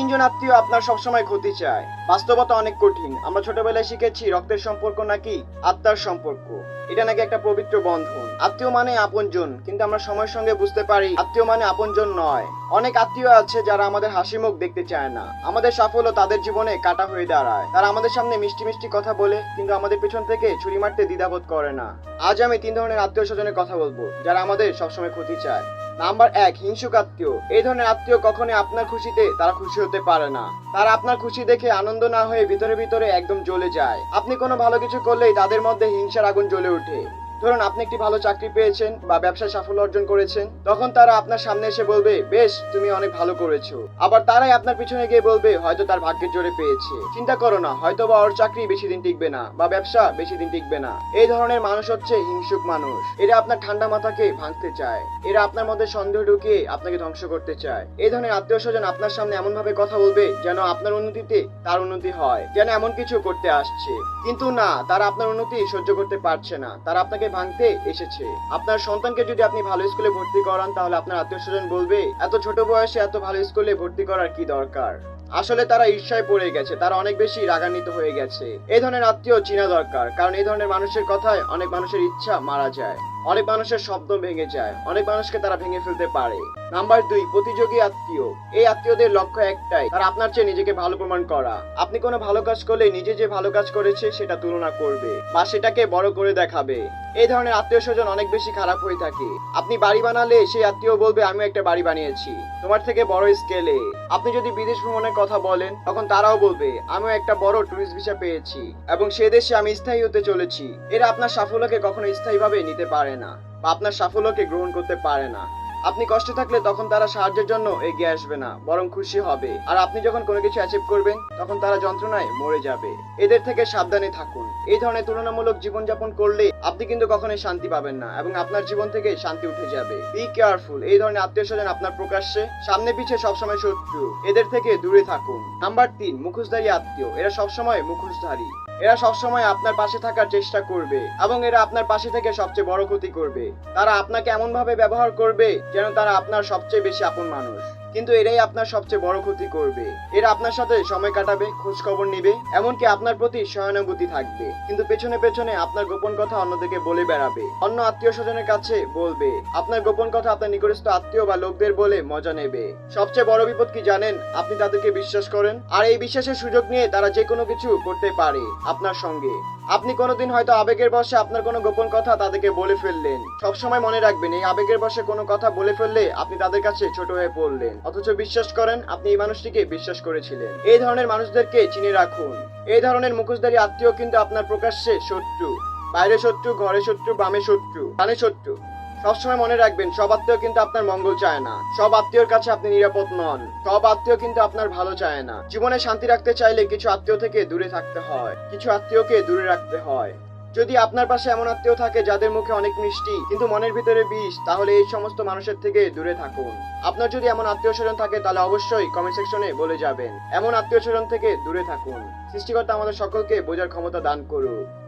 তিনজন আত্মীয় আপনার সবসময় ক্ষতি চায়। বাস্তবতা অনেক কঠিন। আমরা ছোটবেলায় শিখেছি, রক্তের সম্পর্ক নাকি আত্মার সম্পর্ক? এটা নাকি একটা পবিত্র বন্ধন। আত্মীয় মানে আপনজন, কিন্তু আমরা সময়ের সঙ্গে বুঝতে পারি আত্মীয় মানে আপনজন নয়। অনেক আত্মীয় আছে যারা আমাদের হাসি মুখ দেখতে চায় না। আমাদের সাফল্য তাদের জীবনে কাটা হয়ে দাঁড়ায়। তারা আমাদের সামনে মিষ্টি মিষ্টি কথা বলে, কিন্তু আমাদের পেছন থেকে ছুরি মারতে দ্বিধাবোধ করে না। আজ আমি তিন ধরনের আত্মীয় স্বজনের কথা বলব, যারা আমাদের সবসময় ক্ষতি চায়। নাম্বার এক, হিংসুক আত্মীয়। এই ধরনের আত্মীয় কখনোই আপনার খুশিতে তারা খুশি হতে পারে না। তারা আপনার খুশি দেখে আনন্দ না হয়ে ভিতরে ভিতরে একদম জ্বলে যায়। আপনি কোনো ভালো কিছু করলেই তাদের মধ্যে হিংসার আগুন জ্বলে ওঠে। ধরুন আপনি একটি ভালো চাকরি পেয়েছেন বা ব্যবসায় সাফল্য অর্জন করেছেন, তখন তারা আপনার সামনে এসে বলবে, বেশ, তুমি অনেক ভালো করেছ। আবার তারাই আপনার পিছনে গিয়ে বলবে, হয়তো তার ভাগ্যের জোরে পেয়েছে। চিন্তা করো না হয়তো বা ওর চাকরি বেশি দিন টিকবে না বা ব্যবসা বেশি দিন টিকবে না। এই ধরনের মানুষ হচ্ছে হিংসুক মানুষ। এরা আপনার ঠান্ডা মাথাকে ভাঙতে চায়। এরা আপনার মধ্যে সন্দেহ ঢুকিয়ে আপনাকে ধ্বংস করতে চায়। এই ধরনের আত্মীয় স্বজন আপনার সামনে এমন ভাবে কথা বলবে, যেন আপনার উন্নতিতে তার উন্নতি হয়, যেন এমন কিছু করতে আসছে। কিন্তু না, তারা আপনার উন্নতি সহ্য করতে পারছে না। তারা আপনাকে ভাঙতে এসেছে। আপনার সন্তানকে যদি আপনি ভালো স্কুলে ভর্তি করান, তাহলে আপনার আত্মীয় স্বজন বলবে, এত ছোট বয়সে এত ভালো স্কুলে ভর্তি করার কি দরকার? আসলে তারা ঈর্ষায় পড়ে গেছে, তারা অনেক বেশি রাগান্বিত হয়ে গেছে। এই ধরনের আত্মীয় চিনা দরকার, কারণ এই ধরনের মানুষের কথায় অনেক মানুষের ইচ্ছা মারা যায়, অনেক মানুষের শব্দ ভেঙে যায়, অনেক মানুষকে তারা ভেঙে ফেলতে পারে। নাম্বার দুই, প্রতিযোগী আত্মীয়। এই আত্মীয়দের লক্ষ্য একটাই, তারা আপনার চেয়ে নিজেকে ভালো প্রমাণ করা। আপনি কোনো ভালো কাজ করলে নিজে যে ভালো কাজ করেছে, সেটা তুলনা করবে বা সেটাকে বড় করে দেখাবে। এই ধরনের আত্মীয় স্বজন অনেক বেশি খারাপ হয়ে থাকে। আপনি বাড়ি বানালে সেই আত্মীয় বলবে আমি একটা বাড়ি বানিয়েছি। তোমার থেকে বড় স্কেলে। আপনি যদি বিদেশ ভ্রমণের কথা বলেন, তখন তারাও বলবে, আমিও একটা বড় টুরিস্ট ভিসা পেয়েছি। এবং সে দেশে আমি স্থায়ী হতে চলেছি। এরা আপনার সাফল্যকে কখনো স্থায়ীভাবে নিতে পারে না, বা আপনার সাফল্যকে গ্রহণ করতে পারে না। আপনি কষ্টে থাকলে তখন তারা সাহায্যের জন্য এগিয়ে আসবে না, বরং খুশি হবে। আর আপনি যখন কোনো কিছু অ্যাচিভ করবেন, তখন তারা যন্ত্রণায় মরে যাবে। এদের থেকে সাবধানে থাকুন। এই ধরনের তুলনামূলক জীবনযাপন করলে আপনি কিন্তু কখনোই শান্তি পাবেন না এবং আপনার জীবন থেকে শান্তি উঠে যাবে। বি কেয়ারফুল এই ধরনের আত্মীয় স্বজন আপনার প্রকাশ্যে, সামনে পিছে সবসময় শত্রু। এদের থেকে দূরে থাকুন। নাম্বার তিন, মুখোশধারী আত্মীয়। এরা সবসময় মুখোশধারী। এরা সবসময় আপনার পাশে থাকার চেষ্টা করবে এবং এরা আপনার পাশে থেকে সবচেয়ে বড় ক্ষতি করবে। তারা আপনাকে এমনভাবে ব্যবহার করবে যেন তারা আপনার সবচেয়ে বেশি আপন মানুষ। কিন্তু এরাই আপনার সবচেয়ে বড় ক্ষতি করবে। এরা আপনার সাথে সময় কাটাবে খোঁজ খবর নিবে, এমনকি আপনার প্রতি সহানুভূতি থাকবে। কিন্তু পেছনে পেছনে আপনার গোপন কথা অন্যদিকে বলে বেড়াবে। অন্য আত্মীয় স্বজনের কাছে বলবে, আপনার গোপন কথা আপনার নিকটস্থ আত্মীয় বা লোকদের বলে মজা নেবে। সবচেয়ে বড় বিপদ কি জানেন? আপনি তাদেরকে বিশ্বাস করেন। আর এই বিশ্বাসের সুযোগ নিয়ে তারা যে কোনো কিছু করতে পারে আপনার সঙ্গে। আপনি কোনোদিন হয়তো আবেগের বসে আপনার কোনো গোপন কথা তাদেরকে বলে ফেললেন। সবসময় মনে রাখবেন, এই আবেগের বসে কোনো কথা বলে ফেললে আপনি তাদের কাছে ছোট হয়ে পড়লেন। অথচ বিশ্বাস করেন, আপনি এই মানুষটিকে বিশ্বাস করেছিলেন। এই ধরনের মানুষদেরকে চিনে রাখুন। এই ধরনের মুখোশধারী আত্মীয় কিন্তু আপনার প্রকাশ্যে শত্রু। বাইরে শত্রু, ঘরে শত্রু, বামে শত্রু কানে শত্রু। সবসময় মনে রাখবেন, সব আত্মীয় কিন্তু আপনার মঙ্গল চায় না। সব আত্মীয়র কাছে আপনি নিরাপদ নন। সব আত্মীয় কিন্তু আপনার ভালো চায় না। জীবনে শান্তি রাখতে চাইলে কিছু আত্মীয় থেকে দূরে থাকতে হয়। কিছু আত্মীয়কে দূরে রাখতে হয়। যদি আপনার পাশে এমন আত্মীয় থাকে যাদের মুখে অনেক মিষ্টি, কিন্তু মনের ভিতরে বিষ, তাহলে এই সমস্ত মানুষের থেকে দূরে থাকুন। আপনার যদি এমন আত্মীয় স্বজন থাকে, তাহলে অবশ্যই কমেন্ট সেকশনে বলে যাবেন। এমন আত্মীয় স্বজন থেকে দূরে থাকুন। সৃষ্টিকর্তা আমাদের সকলকে বোঝার ক্ষমতা দান করুক।